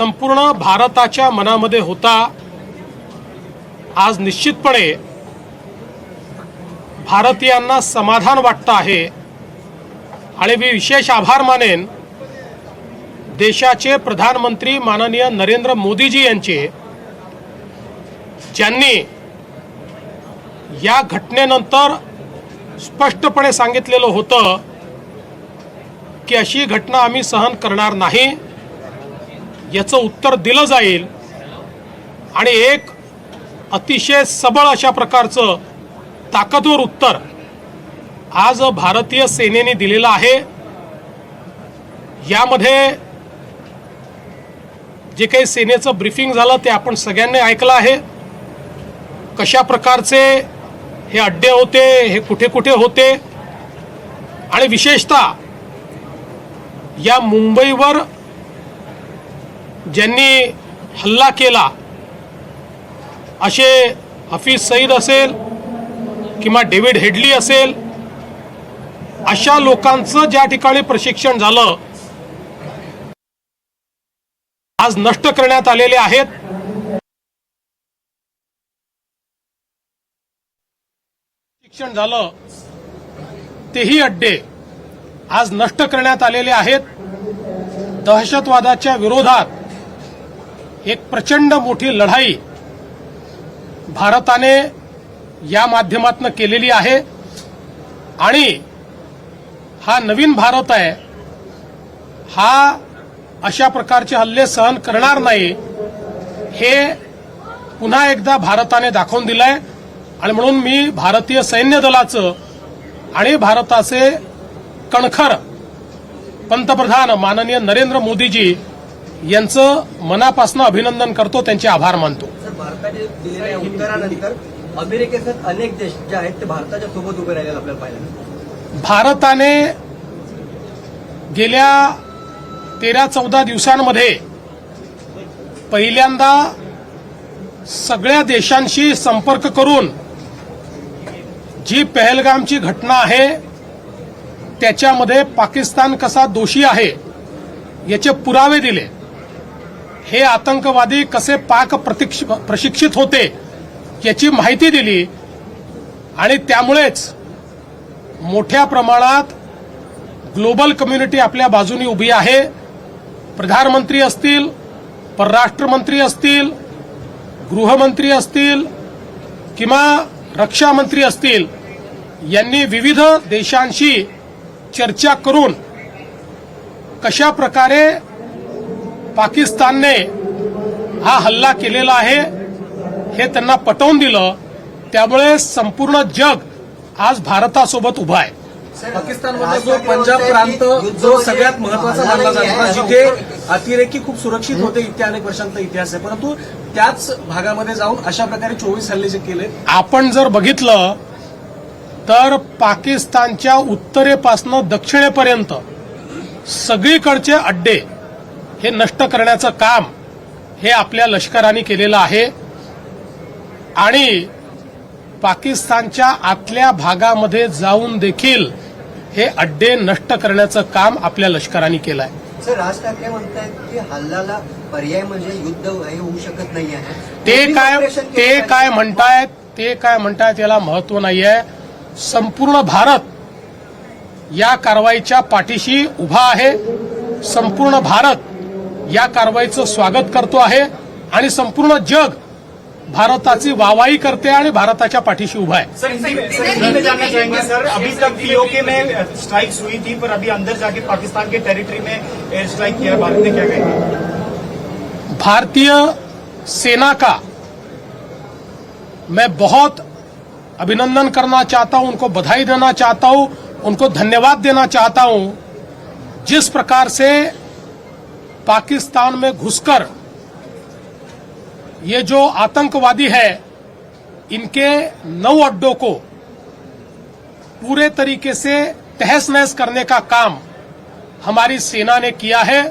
संपूर्ण भारताच्या मनामध्ये होता. आज निश्चितपणे भारतीयांना समाधान वाटतं आहे. आणि मी विशेष आभार मानेन देशाचे प्रधानमंत्री माननीय नरेंद्र मोदीजी यांचे ज्यांनी या घटनेनंतर स्पष्टपणे सांगितलेलं होतं की अशी घटना आम्ही सहन करणार नाही. याचं उत्तर दिलं जाईल. आणि एक अतिशय सबळ अशा प्रकारचं ताकदवर उत्तर आज भारतीय सेनेने दिलेलं आहे. यामध्ये जे काही सेनेचं ब्रीफिंग झालं ते आपण सगळ्यांनी ऐकलं आहे. कशा प्रकारचे हे अड्डे होते हे कुठे कुठे होते? आणि विशेषतः या मुंबईवर ज्यांनी हल्ला केला असे हफीज सईद असेल किंवा डेव्हिड हेडली असेल अशा लोकांचं ज्या ठिकाणी प्रशिक्षण झालं आज नष्ट करण्यात आलेले आहेत. शिक्षण झालं तेही अड्डे आज नष्ट करण्यात आलेले आहेत. दहशतवादाच्या विरोधात एक प्रचंड मोठी लढाई भारताने या माध्यमातून केलेली आहे. आणि हा नवीन भारत आहे हा अशा प्रकारचे हल्ले सहन करणार नाही हे पुन्हा एकदा भारताने दाखवून दिलंय. आणि म्हणून मी भारतीय सैन्य दलाचं आणि भारताचे कणखर पंतप्रधान माननीय नरेंद्र मोदीजी यांचं मनापासून अभिनंदन करतो त्यांचे आभार मानतो भारताने दिलेल्या उत्तरानंतर अमेरिकेसह अनेक देश जे आहेत ते भारताच्या सोबत उभे राहिलेले आपल्याला मिळतात. भारताने गेल्या तेरा चौदा दिवसांमध्ये पहिल्यांदा सगळ्या देशांशी संपर्क करून जी पहलगामची घटना आहे त्याच्यामध्ये पाकिस्तान कसा दोषी आहे याचे पुरावे दिले हे आतंकवादी कसे पाक प्रशिक्षित होते याची माहिती दिली आणि त्यामुळेच मोठ्या प्रमाणात ग्लोबल कम्युनिटी आपल्या बाजूनी उभी आहे. प्रधानमंत्री असतील परराष्ट्र मंत्री असतील गृहमंत्री असतील किंवा रक्षा मंत्री असतील यांनी विविध देशांशी चर्चा करून कशा प्रकारे पाकिस्तानने हा हल्ला केलेला आहे हे त्यांना पटवून दिलं. त्यामुळे संपूर्ण जग आज भारतासोबत उभं आहे. पाकिस्तानमधला जो पंजाब प्रांत जो सगळ्यात महत्त्वाचा मानला जातो जिथे अतिरेकी खूप सुरक्षित होते इतक्या अनेक वर्षांचा इतिहास आहे. परंतु त्याच भागामध्ये जाऊन अशा प्रकारे चोवीस हल्ले जे केले. आपण जर बघितलं तर पाकिस्तानच्या उत्तरेपासनं दक्षिणेपर्यंत सगळीकडचे अड्डे हे नष्ट करण्याचं काम हे आपल्या लष्कराने केलेलं आहे. आणि पाकिस्तानच्या आतल्या भागामध्ये जाऊन देखील हे अड्डे नष्ट करण्याचं काम आपल्या लष्कराने केलं आहे सर राज ठाकरे म्हणतायत की हल्ल्याला पर्याय म्हणजे युद्ध हे होऊ शकत नाही आहे. ते काय ते. काय म्हणतायत ते काय म्हणतायत याला महत्त्व नाहीये. संपूर्ण भारत या कारवाईच्या पाठीशी उभा आहे. संपूर्ण भारत या कारवाईचं स्वागत करतो आहे आणि संपूर्ण जग भारताची वाहवाही करते आणि भारताच्या पाठीशी उभा आहे. सर जानना चाहेंगे सर. अभी तक पीओके में स्ट्राइक्स हुई थी पर अभी अंदर जाके पाकिस्तान के टेरिटरी में एयर स्ट्राइक किया भारत ने क्या कहेंगे भारतीय सेना का मैं बहुत अभिनंदन करना चाहता हूँ उनको बधाई देना चाहता हूँ उनको धन्यवाद देना चाहता हूँ। जिस प्रकार से पाकिस्तान में घुसकर ये जो आतंकवादी है, इनके नौ अड्डों को पूरे तरीके से तहस नहस करने का काम हमारी सेना ने किया है।